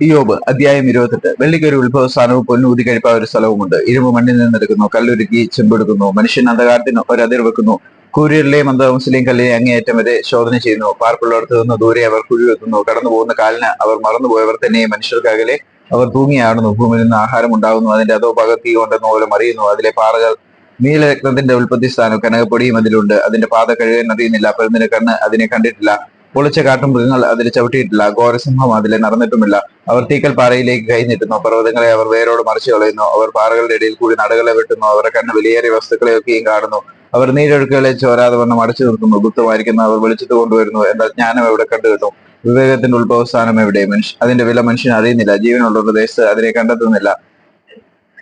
ഇയോബ് അധ്യായം ഇരുപത്തെട്ട്. വെള്ളിക്കൊരു ഉത്ഭവ സ്ഥാനവും പൊന്നൂതി കഴിപ്പ ഒരു സ്ഥലവുമുണ്ട് ഇരുമ്പ് മണ്ണിൽ നിന്നെടുക്കുന്നു കല്ലുരുക്കി ചെമ്പെടുക്കുന്നു മനുഷ്യൻ അന്ധകാരത്തിന് ഒരു അതിർ വെക്കുന്നു. കൂരിയറിലെയും അന്തമുസ്ലിം കല്ലിനെ അങ്ങേയറ്റം വരെ ശോധന ചെയ്യുന്നു. പാർപ്പുള്ളവർക്ക് നിന്ന് ദൂരെ അവർ കുഴിവെക്കുന്നു കടന്നു പോകുന്ന കാലിന് അവർ മറന്നുപോയവർ തന്നെ മനുഷ്യർക്കകലെ അവർ തൂങ്ങിയാടുന്നു ഭൂമിയിൽ നിന്ന് ആഹാരം ഉണ്ടാകുന്നു. അതിന്റെ അതോ പകർത്തി കൊണ്ടെന്ന് പോലെ അറിയുന്നു. അതിലെ പാറകൾ നീലരത്നത്തിന്റെ ഉൽപ്പത്തി സ്ഥാനം കനകപ്പൊടിയും അതിലുണ്ട്. അതിന്റെ പാത കഴുകാൻ അറിയുന്നില്ല. പെരുന്നിന്റെ കണ്ണ് അതിനെ കണ്ടിട്ടില്ല. പൊളിച്ച കാട്ടും മൃഗങ്ങൾ അതിൽ ചവിട്ടിയിട്ടില്ല. ഘോരസിംഹം അതിലെ നടന്നിട്ടുമില്ല. അവർ തീക്കൽ പാറയിലേക്ക് കൈ നീട്ടുന്നു. പർവതങ്ങളെ അവർ വേരോട് മറിച്ചു കളയുന്നു. അവർ പാറകളുടെ ഇടയിൽ കൂടി നടകളെ വെട്ടുന്നു. അവരുടെ കണ്ണ് വിലയേറിയ വസ്തുക്കളെയൊക്കെയും കാണുന്നു. അവർ നീരൊഴുക്കുകളെ ചോരാതെ വണ്ണം അടച്ചു നിർത്തുന്നു ഗുപ്തമായിരിക്കുന്നു അവർ വെളിച്ചത്ത് കൊണ്ടുവരുന്നു. എന്താ ജ്ഞാനം എവിടെ കണ്ടു കിട്ടും വിവേകത്തിന്റെ ഉത്ഭവസ്ഥാനം എവിടെ? മനുഷ്യ അതിന്റെ വില മനുഷ്യൻ അറിയുന്നില്ല. ജീവനുള്ള പ്രദേശത്ത് അതിനെ കണ്ടെത്തുന്നില്ല.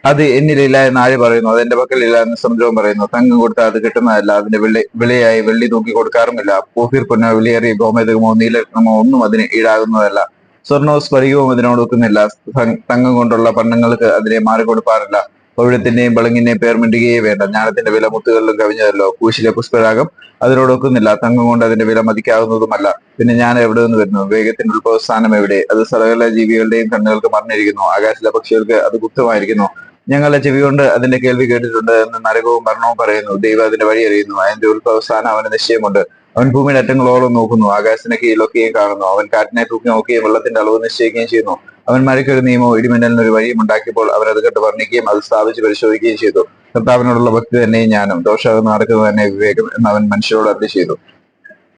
അത് എന്നിലില്ല എന്ന് ആര് പറയുന്നു? അത് എന്റെ പക്കലില്ല എന്ന് സമുദ്രവും പറയുന്നു. തങ്കം കൊടുത്താൽ അത് കിട്ടുന്നതല്ല. അതിന്റെ വെള്ളി വിലയായി വെള്ളി തൂക്കി കൊടുക്കാറുമില്ല. പൂഫിർ പൊന്നോ വിലയേറിയ ഗോമേതകമോ നീലരത്നമോ ഒന്നും അതിന് ഈടാകുന്നതല്ല. സ്വർണവും സ്ഫടികവും അതിനോട് ഒക്കുന്നില്ല. തങ്കം കൊണ്ടുള്ള പണ്ണങ്ങൾക്ക് അതിനെ മാറിക്കൊടുപ്പാറില്ല. പവിഴത്തിന്റെയും പളുങ്ങിന്റെയും പേർ മിണ്ടുകയേ വേണ്ട. ജ്ഞാനത്തിന്റെ വില മുത്തുകളിലും കവിഞ്ഞതല്ലോ. കൂശിലെ പുഷ്പരാഗം അതിനോട് ഒക്കുന്നില്ല. തങ്കം കൊണ്ട് അതിന്റെ വില മതിക്കാവുന്നതുമല്ല. പിന്നെ ഞാൻ എവിടെ നിന്ന് വരുന്നു? വേഗത്തിന്റെ ഉത്ഭവസ്ഥാനം എവിടെ? അത് സകല ജീവികളുടെയും കണ്ണുകൾക്ക് മറിഞ്ഞിരിക്കുന്നു. ആകാശിലെ പക്ഷികൾക്ക് അത് ഗുപ്തമായിരിക്കുന്നു. ഞങ്ങളുടെ ചെവി കൊണ്ട് അതിന്റെ കേൾവി കേട്ടിട്ടുണ്ട് എന്ന് നരകവും മരണവും പറയുന്നു. ദൈവം അതിന്റെ വഴി അറിയുന്നു. അതിന്റെ ഉത്ഭവസ്ഥാനം അവന് നിശ്ചയമുണ്ട്. അവൻ ഭൂമിയുടെ അറ്റങ്ങളോളം നോക്കുന്നു. ആകാശത്തിന് കീഴിലൊക്കെയും കാണുന്നു. അവൻ കാറ്റിനെ തൂക്കി നോക്കുകയും വെള്ളത്തിന്റെ അളവ് നിശ്ചയിക്കുകയും ചെയ്യുന്നു. അവൻ മഴയ്ക്കൊരു നിയമവും ഇടിമിന്നലിന് ഒരു വഴിയും ഉണ്ടാക്കിയപ്പോൾ അവർ അത് കണ്ട് വർണിക്കുകയും അത് സ്ഥാപിച്ച് പരിശോധിക്കുകയും ചെയ്തു. കർത്താവിനോടുള്ള ഭക്തി തന്നെ ഞാനും. ദോഷമാകുന്ന നടക്കുന്നത് തന്നെ വിവേകം എന്ന് അവൻ മനുഷ്യരോട് അത് ചെയ്തു.